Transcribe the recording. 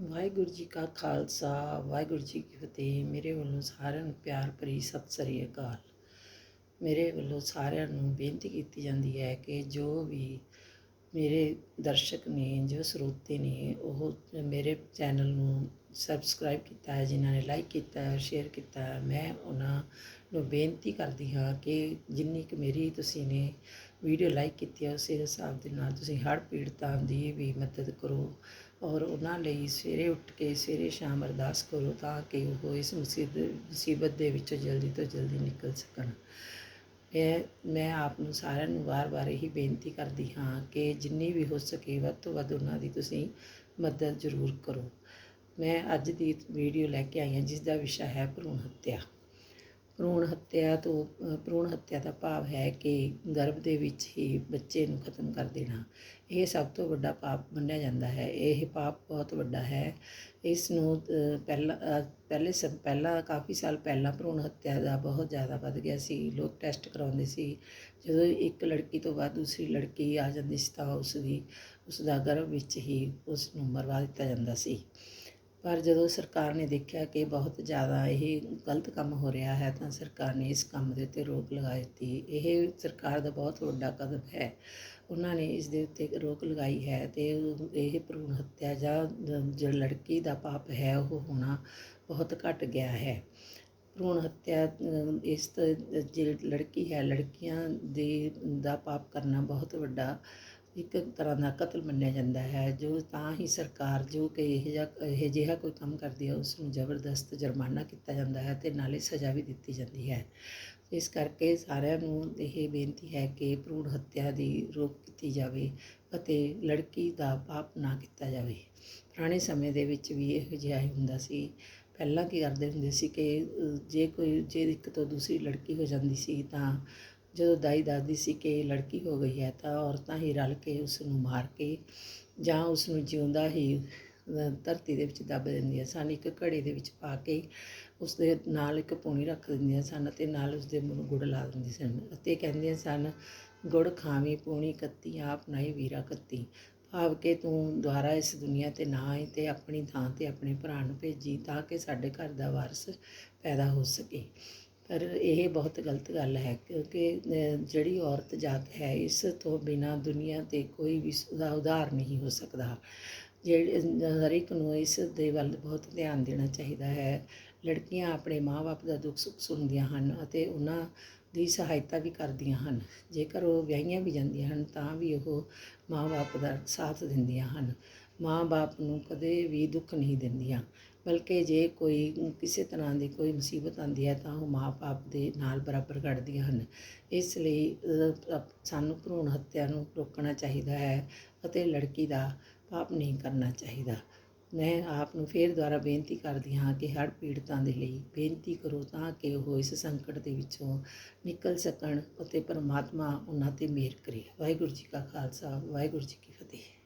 ਵਾਹਿਗੁਰੂ ਜੀ ਕਾ ਖਾਲਸਾ, ਵਾਹਿਗੁਰੂ ਜੀ ਕੀ ਫਤਿਹ। ਮੇਰੇ ਵੱਲੋਂ ਸਾਰਿਆਂ ਨੂੰ ਪਿਆਰ ਭਰੀ ਸਤਿ ਸ੍ਰੀ ਅਕਾਲ। ਮੇਰੇ ਵੱਲੋਂ ਸਾਰਿਆਂ ਨੂੰ ਬੇਨਤੀ ਕੀਤੀ ਜਾਂਦੀ ਹੈ ਕਿ ਜੋ ਵੀ ਮੇਰੇ ਦਰਸ਼ਕ ਨੇ, ਜੋ ਸਰੋਤੇ ਨੇ, ਉਹ ਮੇਰੇ ਚੈਨਲ ਨੂੰ ਸਬਸਕ੍ਰਾਈਬ ਕੀਤਾ ਹੈ, ਜਿਨ੍ਹਾਂ ਨੇ ਲਾਈਕ ਕੀਤਾ ਹੈ, ਸ਼ੇਅਰ ਕੀਤਾ ਹੈ, ਮੈਂ ਉਹਨਾਂ ਨੂੰ ਬੇਨਤੀ ਕਰਦੀ ਹਾਂ ਕਿ ਜਿੰਨੀ ਕੁ ਮੇਰੀ ਤੁਸੀਂ ਨੇ ਵੀਡੀਓ ਲਾਈਕ ਕੀਤੀ ਹੈ, ਉਸੇ ਹਿਸਾਬ ਦੇ ਨਾਲ ਤੁਸੀਂ ਹੜ੍ਹ ਪੀੜਤਾਂ ਦੀ ਵੀ ਮਦਦ ਕਰੋ। ਔਰ ਉਹਨਾਂ ਲਈ ਸਵੇਰੇ ਉੱਠ ਕੇ, ਸਵੇਰੇ ਸ਼ਾਮ ਅਰਦਾਸ ਕਰੋ ਤਾਂ ਕਿ ਉਹ ਇਸ ਮੁਸੀਬਤ ਮੁਸੀਬਤ ਦੇ ਵਿੱਚੋਂ ਜਲਦੀ ਤੋਂ ਜਲਦੀ ਨਿਕਲ ਸਕਣ। ਮੈਂ ਮੈਂ ਆਪ ਨੂੰ ਸਾਰਿਆਂ ਨੂੰ ਵਾਰ-ਵਾਰ ਇਹੀ ਬੇਨਤੀ ਕਰਦੀ ਹਾਂ ਕਿ ਜਿੰਨੀ ਵੀ ਹੋ ਸਕੇ ਵੱਧ ਤੋਂ ਵੱਧ ਉਹਨਾਂ ਦੀ ਤੁਸੀਂ ਮਦਦ ਜ਼ਰੂਰ ਕਰੋ। ਮੈਂ ਅੱਜ ਦੀ ਵੀਡੀਓ ਲੈ ਕੇ ਆਈ ਹਾਂ ਜਿਸ ਦਾ ਵਿਸ਼ਾ ਹੈ ਭਰੂਣ ਹੱਤਿਆ। ਭਰੂਣ ਹੱਤਿਆ ਤੋਂ ਭਰੂਣ ਹੱਤਿਆ ਦਾ ਭਾਵ ਹੈ ਕਿ ਗਰਭ ਦੇ ਵਿੱਚ ਹੀ ਬੱਚੇ ਨੂੰ ਖਤਮ ਕਰ ਦੇਣਾ। ਇਹ ਸਭ ਤੋਂ ਵੱਡਾ ਪਾਪ ਮੰਨਿਆ ਜਾਂਦਾ ਹੈ। ਇਹ ਪਾਪ ਬਹੁਤ ਵੱਡਾ ਹੈ। ਇਸ ਨੂੰ ਪਹਿਲਾਂ ਪਹਿਲੇ ਸਭ ਪਹਿਲਾਂ ਕਾਫੀ ਸਾਲ ਪਹਿਲਾਂ ਭਰੂਣ ਹੱਤਿਆ ਦਾ ਬਹੁਤ ਜ਼ਿਆਦਾ ਵੱਧ ਗਿਆ ਸੀ। ਲੋਕ ਟੈਸਟ ਕਰਾਉਂਦੇ ਸੀ। ਜਦੋਂ ਇੱਕ ਲੜਕੀ ਤੋਂ ਬਾਅਦ ਦੂਸਰੀ ਲੜਕੀ ਆ ਜਾਂਦੀ ਸੀ ਤਾਂ ਉਸ ਦੀ, ਉਸ ਦਾ ਗਰਭ ਵਿੱਚ ਹੀ ਉਸ ਨੂੰ ਮਰਵਾ ਦਿੱਤਾ ਜਾਂਦਾ ਸੀ। ਪਰ ਜਦੋਂ ਸਰਕਾਰ ਨੇ ਦੇਖਿਆ ਕਿ ਬਹੁਤ ਜ਼ਿਆਦਾ ਇਹ ਗਲਤ ਕੰਮ ਹੋ ਰਿਹਾ ਹੈ, ਤਾਂ ਸਰਕਾਰ ਨੇ ਇਸ ਕੰਮ ਦੇ ਉੱਤੇ ਰੋਕ ਲਗਾ ਦਿੱਤੀ। ਇਹ ਸਰਕਾਰ ਦਾ ਬਹੁਤ ਵੱਡਾ ਕਦਮ ਹੈ। ਉਹਨਾਂ ਨੇ ਇਸ ਦੇ ਉੱਤੇ ਰੋਕ ਲਗਾਈ ਹੈ ਤੇ ਇਹ ਭਰੂਣ ਹੱਤਿਆ ਜਾਂ ਜਿਹੜਾ ਲੜਕੀ ਦਾ ਪਾਪ ਹੈ, ਉਹ ਹੋਣਾ ਬਹੁਤ ਘਟ ਗਿਆ ਹੈ। ਭਰੂਣ ਹੱਤਿਆ ਇਸ ਜਿਹੜੀ ਲੜਕੀ ਹੈ, ਲੜਕੀਆਂ ਦੇ, ਦਾ ਪਾਪ ਕਰਨਾ ਬਹੁਤ ਵੱਡਾ ਇੱਕ ਤਰ੍ਹਾਂ ਦਾ ਕਤਲ ਮੰਨਿਆ ਜਾਂਦਾ ਹੈ, ਜੋ ਤਾਂ ਹੀ ਸਰਕਾਰ ਜੋ ਕਿ ਇਹ ਜਿਹਾ ਇਹ ਜਿਹਾ ਕੋਈ ਕੰਮ ਕਰਦੀ ਹੈ, ਉਸ ਨੂੰ ਜ਼ਬਰਦਸਤ ਜੁਰਮਾਨਾ ਕੀਤਾ ਜਾਂਦਾ ਹੈ ਤੇ ਨਾਲੇ ਸਜ਼ਾ ਵੀ ਦਿੱਤੀ ਜਾਂਦੀ ਹੈ। ਇਸ ਕਰਕੇ ਸਾਰਿਆਂ ਨੂੰ ਇਹ ਬੇਨਤੀ ਹੈ ਕਿ ਭਰੂਣ ਹੱਤਿਆ ਦੀ ਰੋਕ ਕੀਤੀ ਜਾਵੇ ਅਤੇ ਲੜਕੀ ਦਾ ਪਾਪ ਨਾ ਕੀਤਾ ਜਾਵੇ। ਪੁਰਾਣੇ ਸਮੇਂ ਦੇ ਵਿੱਚ ਵੀ ਇਹੋ ਜਿਹਾ ਹੀ ਹੁੰਦਾ ਸੀ। ਪਹਿਲਾਂ ਕੀ ਕਰਦੇ ਹੁੰਦੇ ਸੀ ਕਿ ਜੇ ਕੋਈ, ਜੇ ਇੱਕ ਤੋਂ ਦੂਸਰੀ ਲੜਕੀ ਹੋ ਜਾਂਦੀ ਸੀ ਤਾਂ ਜਦੋਂ ਦਾਈ ਦੱਸਦੀ ਸੀ ਕਿ ਇਹ ਲੜਕੀ ਹੋ ਗਈ ਹੈ ਤਾਂ ਔਰਤਾਂ ਹੀ ਰਲ ਕੇ ਉਸ ਨੂੰ ਮਾਰ ਕੇ ਜਾਂ ਉਸ ਨੂੰ ਜਿਉਂਦਾ ਹੀ ਧਰਤੀ ਦੇ ਵਿੱਚ ਦੱਬ ਦਿੰਦੀਆਂ ਸਨ, ਇੱਕ ਘੜੇ ਦੇ ਵਿੱਚ ਪਾ ਕੇ ਉਸ ਦੇ ਨਾਲ ਇੱਕ ਪੂਣੀ ਰੱਖ ਦਿੰਦੀਆਂ ਸਨ ਅਤੇ ਨਾਲ ਉਸ ਦੇ ਮੂੰਹ ਨੂੰ ਗੁੜ ਲਾ ਦਿੰਦੀਆਂ ਸਨ ਅਤੇ ਕਹਿੰਦੀਆਂ ਸਨ, ਗੁੜ ਖਾਵੀਂ, ਪੂਣੀ ਕੱਤੀ, ਆਪ ਨਹੀਂ ਵੀਰਾ ਕੱਤੀ। ਭਾਵ ਕਿ ਤੂੰ ਦੁਬਾਰਾ ਇਸ ਦੁਨੀਆ ਤੇ ਨਾ ਆਈ ਤੇ ਆਪਣੀ ਥਾਂ ਤੇ ਆਪਣੇ ਭਰਾ ਨੂੰ ਭੇਜੀ ਤਾਂ ਕਿ ਸਾਡੇ ਘਰ ਦਾ ਵਾਰਸ ਪੈਦਾ ਹੋ ਸਕੇ। ਪਰ ਇਹ ਬਹੁਤ ਗਲਤ ਗੱਲ ਹੈ ਕਿਉਂਕਿ ਜਿਹੜੀ ਔਰਤ ਜਾਤ ਹੈ, ਇਸ ਤੋਂ ਬਿਨਾ ਦੁਨੀਆ ਤੇ ਕੋਈ ਵੀ ਦਾ ਉਧਾਰ ਨਹੀਂ ਹੋ ਸਕਦਾ। ਜਿਹੜੇ ਹਰ ਇੱਕ ਨੂੰ ਇਸ ਦੇ ਵੱਲ ਬਹੁਤ ਧਿਆਨ ਦੇਣਾ ਚਾਹੀਦਾ ਹੈ। ਲੜਕੀਆਂ ਆਪਣੇ ਮਾਂ-ਬਾਪ ਦਾ ਦੁੱਖ ਸੁੱਖ ਸੁਣਦੀਆਂ ਹਨ ਅਤੇ ਉਹਨਾਂ ਦੀ ਸਹਾਇਤਾ ਵੀ ਕਰਦੀਆਂ ਹਨ। ਜੇਕਰ ਉਹ ਵਿਆਹੀਆਂ ਵੀ ਜਾਂਦੀਆਂ ਹਨ, ਤਾਂ ਵੀ ਉਹ ਮਾਂ-ਬਾਪ ਦਾ ਸਾਥ ਦਿੰਦੀਆਂ ਹਨ। ਮਾਂ-ਬਾਪ ਨੂੰ ਕਦੇ ਵੀ ਦੁੱਖ ਨਹੀਂ ਦਿੰਦੀਆਂ। ਬਲਕਿ ਜੇ ਕੋਈ ਕਿਸੇ ਤਰ੍ਹਾਂ ਦੀ ਕੋਈ ਮੁਸੀਬਤ ਆਉਂਦੀ ਹੈ ਤਾਂ ਉਹ ਮਾਂ-ਬਾਪ ਦੇ ਨਾਲ ਬਰਾਬਰ ਖੜ੍ਹਦੀਆਂ ਹਨ। ਇਸ ਲਈ ਸਾਨੂੰ ਭਰੂਣ ਹੱਤਿਆ ਨੂੰ ਰੋਕਣਾ ਚਾਹੀਦਾ ਹੈ ਅਤੇ ਲੜਕੀ ਦਾ ਪਾਪ ਨਹੀਂ ਕਰਨਾ ਚਾਹੀਦਾ। ਮੈਂ ਆਪ ਨੂੰ ਫੇਰ ਦੁਆਰਾ ਬੇਨਤੀ ਕਰਦੀ ਹਾਂ ਕਿ ਹੜ੍ਹ ਪੀੜਤਾਂ ਦੇ ਲਈ ਬੇਨਤੀ ਕਰੋ ਤਾਂ ਕਿ ਉਹ ਇਸ ਸੰਕਟ ਦੇ ਵਿੱਚੋਂ ਨਿਕਲ ਸਕਣ ਅਤੇ ਪਰਮਾਤਮਾ ਉਹਨਾਂ ਤੇ ਮਿਹਰ ਕਰੇ। ਵਾਹਿਗੁਰੂ ਜੀ ਕਾ ਖਾਲਸਾ, ਵਾਹਿਗੁਰੂ ਜੀ ਕੀ ਫਤਿਹ।